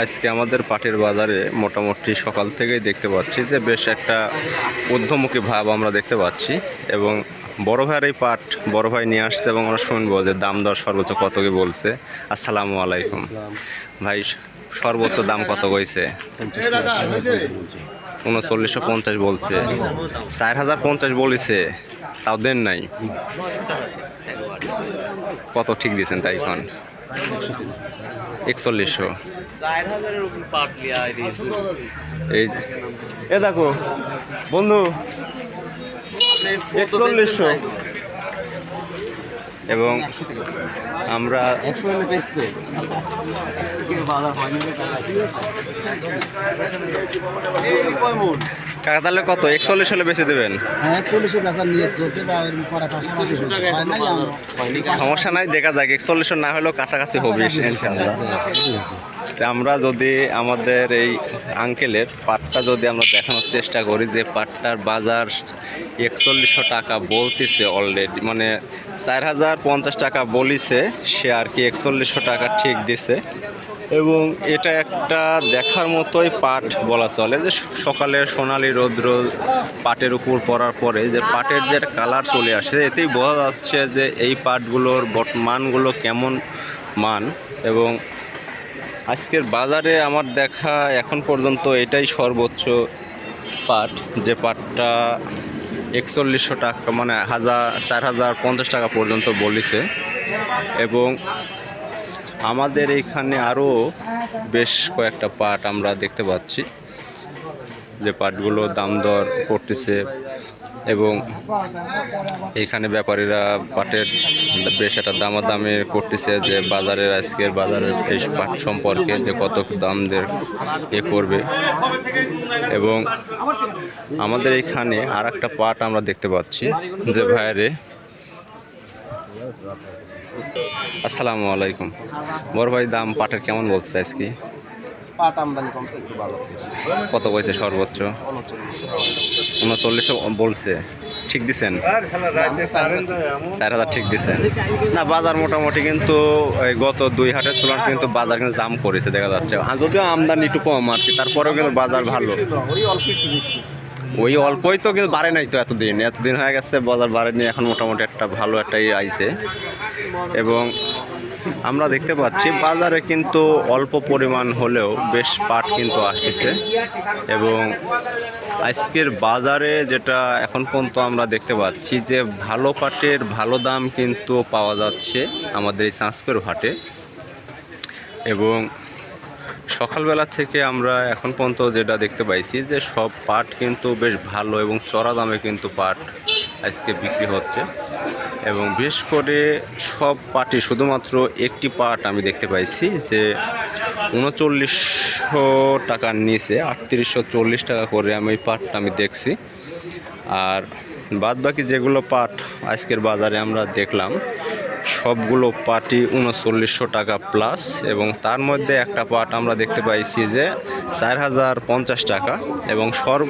আজকে আমাদের পাটের বাজারে মোটামুটি সকাল থেকেই দেখতে পাচ্ছি যে বেশ একটা ঊর্ধ্বমুখী ভাব আমরা দেখতে পাচ্ছি এবং বড় ভাইয়ের এই পাট বড় ভাই নিয়ে আসছে এবং আমরা শুনব যে দাম দর সর্বোচ্চ কত কি বলছে। আসসালামু আলাইকুম। ভাই, সর্বোচ্চ দাম কত কইছে? উনচল্লিশশো পঞ্চাশ বলছে। চার হাজার পঞ্চাশ বলেছে, তাও দেন নাই। কত ঠিক দিয়েছেন তাই এখন? একচল্লিশশো। এই এ দেখো বন্ধু একচল্লিশশো। এবং আমরা কাকা তাহলে কত? একচল্লিশ হলে বেশি দেবেন? হ্যাঁ সমস্যা নাই দেখা যাক। একচল্লিশ না হলেও কাছাকাছি হবে ইনশাআল্লাহ। আমরা যদি আমাদের এই আঙ্কেলের পাটটা যদি আমরা দেখানোর চেষ্টা করি যে পাটটার বাজার একচল্লিশশো টাকা বলতেছে অলরেডি মানে চার হাজার পঞ্চাশ টাকা বলিছে সে আর কি একচল্লিশশো টাকা ঠিক দিছে। এবং এটা একটা দেখার মতোই পাট বলা চলে, যে সকালে সোনালি রৌদ্র পাটের উপর পড়ার পরে যে পাটের যে কালার চলে আসে, এতেই বোঝা যাচ্ছে যে এই পাটগুলোর মানগুলো কেমন মান। এবং আজকের বাজারে আমার দেখা এখন পর্যন্ত এটাই সর্বোচ্চ পাট, যে পাটটা একচল্লিশশো টাকা মানে হাজার, চার হাজার পঞ্চাশ টাকা পর্যন্ত বলিছে। এবং আমাদের এখানে আরও বেশ কয়েকটা পাট আমরা দেখতে পাচ্ছি। যে পাটগুলো দাম দর করতেছে এবং এখানে ব্যাপারীরা পাটের বেশ একটা দামাদামি করতেছে যে বাজারের আজকের বাজারের এই পাট সম্পর্কে যে কত দাম দের এ করবে। এবং আমাদের এখানে আর একটা পাট আমরা দেখতে পাচ্ছি যে ভাইরে আসসালামু আলাইকুম। বড় ভাই দাম পাটের কেমন বলছে আজকে? পাট আমদানি কমছে একটু ভালো। কত কইছে সর্বোচ্চ? উনচল্লিশশো বলছে। ঠিক দিছেন? চার হাজার ঠিক দিছেন। না বাজার মোটামুটি কিন্তু গত দুই হাটের তুলনায় কিন্তু বাজার কিন্তু জাম করেছে দেখা যাচ্ছে। যদিও আমদানি একটু কম আর কি তারপরেও কিন্তু বাজার ভালো। ওই অল্পই তো কিন্তু বাড়ে নাই তো এতদিন। এতদিন হয়ে গেছে, বাজার বাড়েনি, এখন মোটামুটি একটা ভালো একটা ইয়ে এবং আমরা দেখতে পাচ্ছি, বাজারে কিন্তু অল্প পরিমাণ হলেও বেশ পাট কিন্তু আসতেছে। এবং আজকের বাজারে যেটা এখন পর্যন্ত আমরা দেখতে পাচ্ছি যে ভালো পাটের ভালো দাম কিন্তু পাওয়া যাচ্ছে আমাদের এই সাংস্কর হাটে। এবং সকালবেলা থেকে আমরা এখন পর্যন্ত যেটা দেখতে পাইছি যে সব পাট কিন্তু বেশ ভালো এবং চড়া দামে কিন্তু পাট আজকে বিক্রি হচ্ছে। এবং বিশেষ করে সব পাটই শুধুমাত্র একটি পাট আমি দেখতে পাইছি যে উনচল্লিশশো টাকার নিচে, আটত্রিশশো চল্লিশ টাকা করে আমি ওই পাটটা আমি দেখছি। আর বাদ বাকি যেগুলো পাট আজকের বাজারে আমরা দেখলাম সবগুলো পাটই উনচল্লিশশো টাকা প্লাস এবং তার মধ্যে একটা পাট আমরা দেখতে পাইছি যে চার হাজার পঞ্চাশ টাকা এবং সর্ব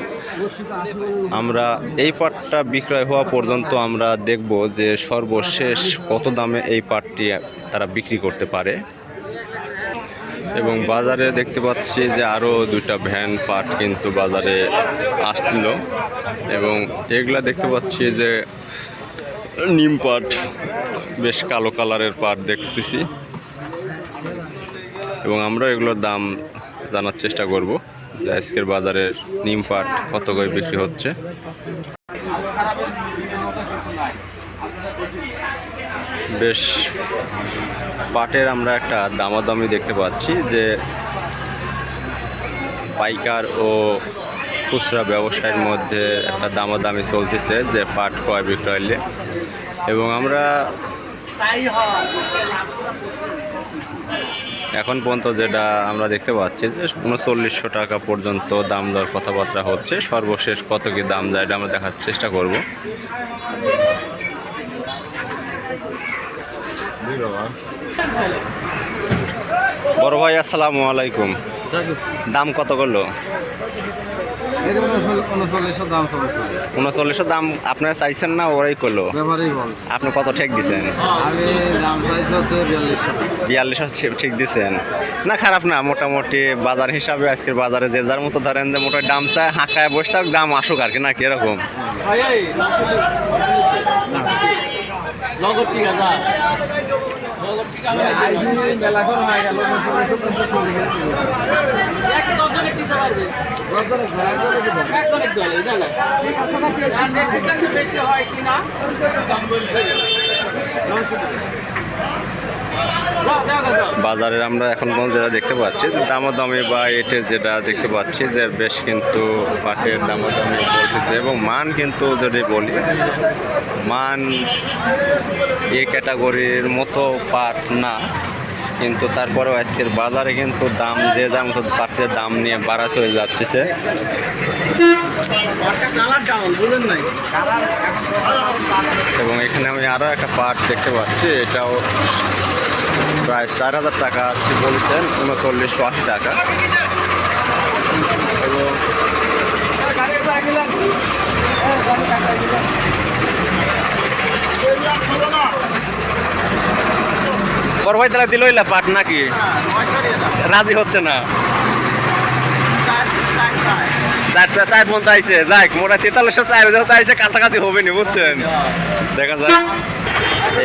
আমরা এই পাটটা বিক্রয় হওয়া পর্যন্ত আমরা দেখব যে সর্বশেষ কত দামে এই পাটটি তারা বিক্রি করতে পারে। এবং বাজারে দেখতে পাচ্ছি যে আরও দুইটা ভ্যান পাট কিন্তু বাজারে আসছিল এবং এগুলা দেখতে পাচ্ছি যে নিম পাট, বেশ কালো কালারের পাট দেখতেছি। এবং আমরা এগুলোর দাম জানার চেষ্টা করব আজকের বাজারের নিম পাট কত করে বিক্রি হচ্ছে। বেশ পাটের আমরা একটা দামাদামি দেখতে পাচ্ছি যে পাইকার ও খুচরা ব্যবসায়ের মধ্যে একটা দামাদামি চলতেছে যে পাট ক্রয় বিক্রয়লে এবং আমরা এখন পর্যন্ত যেটা আমরা দেখতে পাচ্ছি যে উনচল্লিশশো টাকা পর্যন্ত দাম দর কথাবার্তা হচ্ছে। সর্বশেষ কত কি দাম যায় এটা আমরা দেখার চেষ্টা করব। বড় ভাই, আসসালামু আলাইকুম। দাম কত করল? উনচল্লিশশো দাম আপনারা চাইছেন না ওরাই করল? আপনি কত ঠেক দিছেন? বিয়াল্লিশশো ঠিক দিছেন। না খারাপ না মোটামুটি বাজার হিসাবে আজকের বাজারে যে যার মতো ধরেন যে মোটামুটি দাম চায় হাঁকায় বসে থাক দাম আসুক আর কি না কি এরকম? নগদ ঠিক আছে। নগদ ঠিক আছে। মেলা করে হয়ে গেল দিতে পারবে। বাজারের আমরা এখন পর্যন্ত যেটা দেখতে পাচ্ছি দামাদামি বা এটে যেটা দেখতে পাচ্ছি, যে বেশ কিন্তু পাটের দামাদামি বলতেছে এবং মান কিন্তু যদি বলি, মান এ ক্যাটাগরির মতো পাট না। কিন্তু তারপরেও আজকের বাজারে কিন্তু দাম যে দাম পাটের দাম নিয়ে বাড়া চলে যাচ্ছে। এবং এখানে আমি আরও একটা পাট দেখতে পাচ্ছি, এটাও প্রায় চার হাজার টাকা কি বলছেন উনচল্লিশশো আশি টাকা। এবং বড় ভাই তারা পাট নাকি? রাজি হচ্ছে না। চার চার চার পর্যন্ত আইছে। যাক, মোটা কাছাকাছি হবে নি বুঝছেন? দেখা যাক।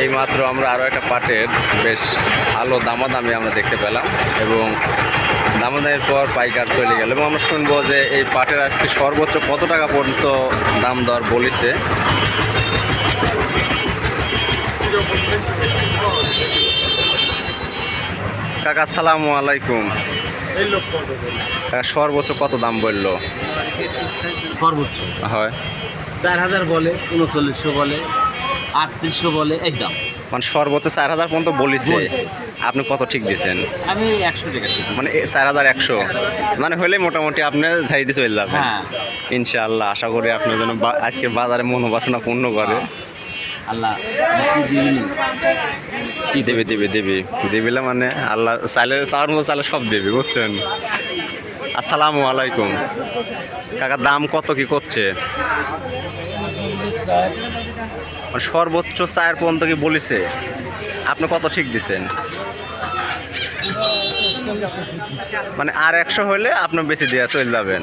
এই মাত্র আমরা আরও একটা পাটের বেশ ভালো দামাদামি আমরা দেখতে পেলাম এবং দামাদামের পর পাইকার চলে গেল এবং আমরা শুনব যে এই পাটের আজকে সর্বোচ্চ কত টাকা পর্যন্ত দাম দর বলেছে। কাকা আসসালামু আলাইকুম। সর্বোচ্চ কত দাম বলল? সর্বোচ্চ হয়। চার হাজার বলে উনচল্লিশশো বলে আটত্রিশশো বলে এই দাম। মানে সর্বোচ্চ চার হাজার পর্যন্ত বলেছে। আপনি কত ঠিক দিয়েছেন আমি একশো টাকা মানে চার হাজার একশো। মানে হলে মোটামুটি আপনি ঝাইতে চলে যাবেন। হ্যাঁ। ইনশাআল্লাহ আশা করি আপনার জন্য আজকের বাজারে মনোবাসনা পূর্ণ করে। আল্লাহ কি দিবি, দেবে দেবে। দেবে মানে আল্লাহ চাইলে তার মতো চাইলে সব দেবে, বুঝছেন? আসসালামু আলাইকুম। কাকা, দাম কত কি করছে? মানে সর্বোচ্চ চার পর্যন্ত কি বলেছে? আপনি কত ঠিক দিছেন? মানে আর একশো হলে আপনি বেশি দেওয়া চলে যাবেন।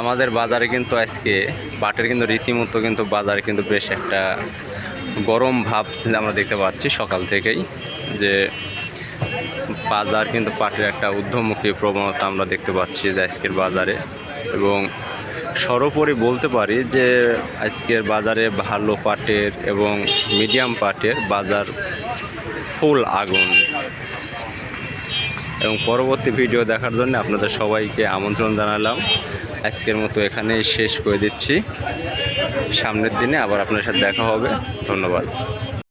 আমাদের বাজারে কিন্তু আজকে পাটের কিন্তু রীতিমতো কিন্তু বাজারে কিন্তু বেশ একটা গরম ভাব আমরা দেখতে পাচ্ছি সকাল থেকেই, যে বাজার কিন্তু পাটের একটা ঊর্ধ্বমুখী প্রবণতা আমরা দেখতে পাচ্ছি যে আজকের বাজারে। এবং সর্বোপরি বলতে পারি যে আজকের বাজারে ভালো পাটের এবং মিডিয়াম পাটের বাজার ফুল আগুন। এবং পরবর্তী ভিডিও দেখার জন্য আপনাদের সবাইকে আমন্ত্রণ জানালাম। আজকের মতো এখানেই শেষ করে দিচ্ছি। সামনের দিনে আবার আপনার সাথে দেখা হবে। ধন্যবাদ।